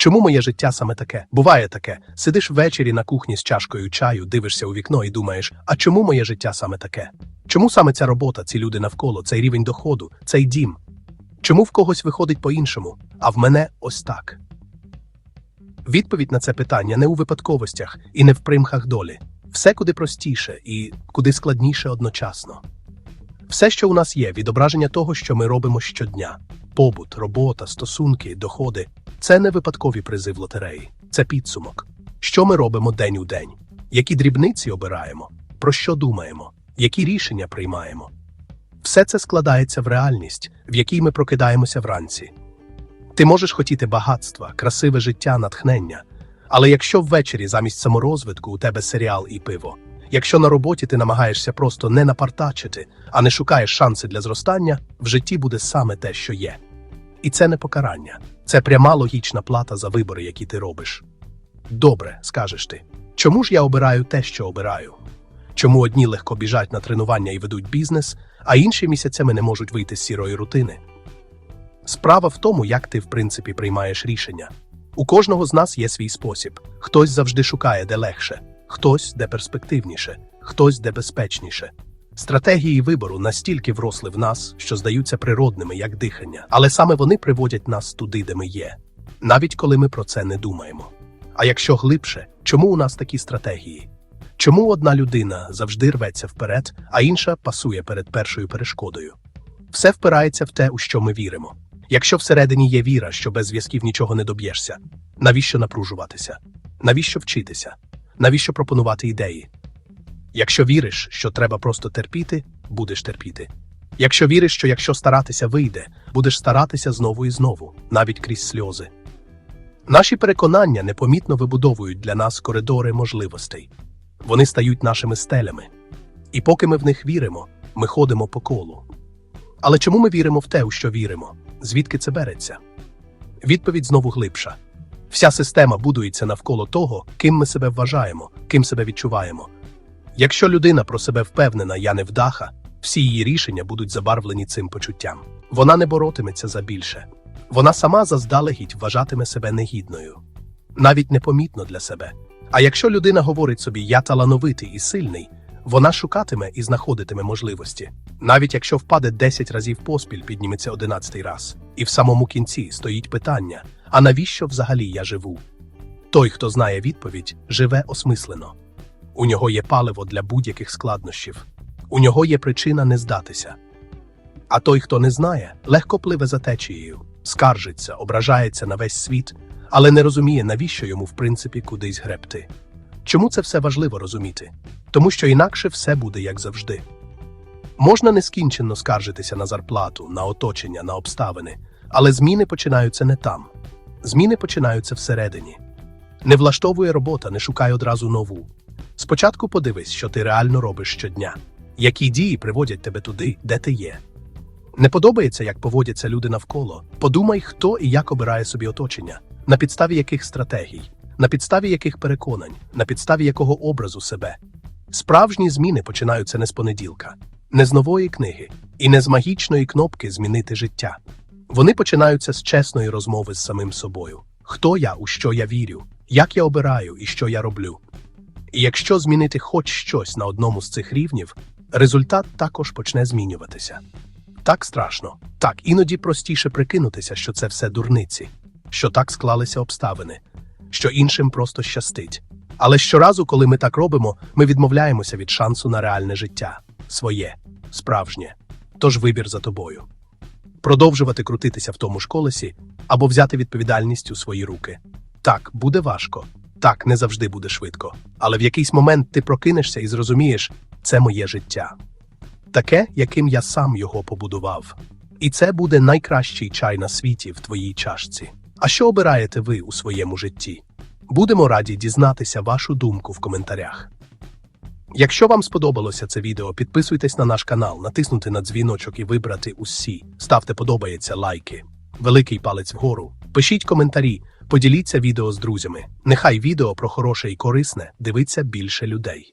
Чому моє життя саме таке? Буває таке. Сидиш ввечері на кухні з чашкою чаю, дивишся у вікно і думаєш, а чому моє життя саме таке? Чому саме ця робота, ці люди навколо, цей рівень доходу, цей дім? Чому в когось виходить по-іншому, а в мене ось так? Відповідь на це питання не у випадковостях і не в примхах долі. Все куди простіше і куди складніше одночасно. Все, що у нас є, відображення того, що ми робимо щодня: побут, робота, стосунки, доходи це не випадкові призи в лотереї, це підсумок. Що ми робимо день у день, які дрібниці обираємо, про що думаємо, які рішення приймаємо. Все це складається в реальність, в якій ми прокидаємося вранці. Ти можеш хотіти багатства, красиве життя, натхнення. Але якщо ввечері замість саморозвитку у тебе серіал і пиво, якщо на роботі ти намагаєшся просто не напартачити, а не шукаєш шанси для зростання, в житті буде саме те, що є. І це не покарання, це пряма логічна плата за вибори, які ти робиш. Добре, скажеш ти. Чому ж я обираю те, що обираю? Чому одні легко біжать на тренування і ведуть бізнес, а інші місяцями не можуть вийти з сірої рутини? Справа в тому, як ти, в принципі, приймаєш рішення. У кожного з нас є свій спосіб. Хтось завжди шукає, де легше, хтось де перспективніше, хтось де безпечніше. Стратегії вибору настільки вросли в нас, що здаються природними, як дихання, але саме вони приводять нас туди, де ми є, навіть коли ми про це не думаємо. А якщо глибше, чому у нас такі стратегії? Чому одна людина завжди рветься вперед, а інша пасує перед першою перешкодою? Все впирається в те, у що ми віримо. Якщо всередині є віра, що без зв'язків нічого не доб'єшся, навіщо напружуватися? Навіщо вчитися? Навіщо пропонувати ідеї? Якщо віриш, що треба просто терпіти, будеш терпіти. Якщо віриш, що якщо старатися вийде, будеш старатися знову і знову, навіть крізь сльози. Наші переконання непомітно вибудовують для нас коридори можливостей. Вони стають нашими стелями. І поки ми в них віримо, ми ходимо по колу. Але чому ми віримо в те, у що віримо? Звідки це береться? Відповідь знову глибша. Вся система будується навколо того, ким ми себе вважаємо, ким себе відчуваємо. Якщо людина про себе впевнена, я не вдаха, всі її рішення будуть забарвлені цим почуттям. Вона не боротиметься за більше. Вона сама заздалегідь вважатиме себе негідною, навіть непомітно для себе. А якщо людина говорить собі я талановитий і сильний, вона шукатиме і знаходитиме можливості. Навіть якщо впаде 10 разів поспіль, підніметься 11 раз. І в самому кінці стоїть питання: а навіщо взагалі я живу? Той, хто знає відповідь, живе осмислено. У нього є паливо для будь-яких складнощів, у нього є причина не здатися. А той, хто не знає, легко пливе за течією, скаржиться, ображається на весь світ, але не розуміє, навіщо йому, в принципі, кудись гребти. Чому це все важливо розуміти? Тому що інакше все буде як завжди. Можна нескінченно скаржитися на зарплату, на оточення, на обставини, але зміни починаються не там. Зміни починаються всередині. Не влаштовує робота, не шукай одразу нову. Спочатку подивись, що ти реально робиш щодня, які дії приводять тебе туди, де ти є. Не подобається, як поводяться люди навколо. Подумай, хто і як обирає собі оточення, на підставі яких стратегій, на підставі яких переконань, на підставі якого образу себе. Справжні зміни починаються не з понеділка, не з нової книги і не з магічної кнопки змінити життя. Вони починаються з чесної розмови з самим собою. Хто я, у що я вірю, як я обираю і що я роблю. І якщо змінити хоч щось на одному з цих рівнів, результат також почне змінюватися. Так страшно, так іноді простіше прикинутися, що це все дурниці, що так склалися обставини, що іншим просто щастить. Але щоразу, коли ми так робимо, ми відмовляємося від шансу на реальне життя своє, справжнє. Тож вибір за тобою. Продовжувати крутитися в тому ж колесі або взяти відповідальність у свої руки. Так, буде важко, так, не завжди буде швидко, але в якийсь момент ти прокинешся і зрозумієш, це моє життя. Таке, яким я сам його побудував. І це буде найкращий чай на світі в твоїй чашці. А що обираєте ви у своєму житті? Будемо раді дізнатися вашу думку в коментарях. Якщо вам сподобалося це відео, підписуйтесь на наш канал, натиснути на дзвіночок і вибрати усі. Ставте подобається, лайки, великий палець вгору. Пишіть коментарі, поділіться відео з друзями. Нехай відео про хороше і корисне дивиться більше людей.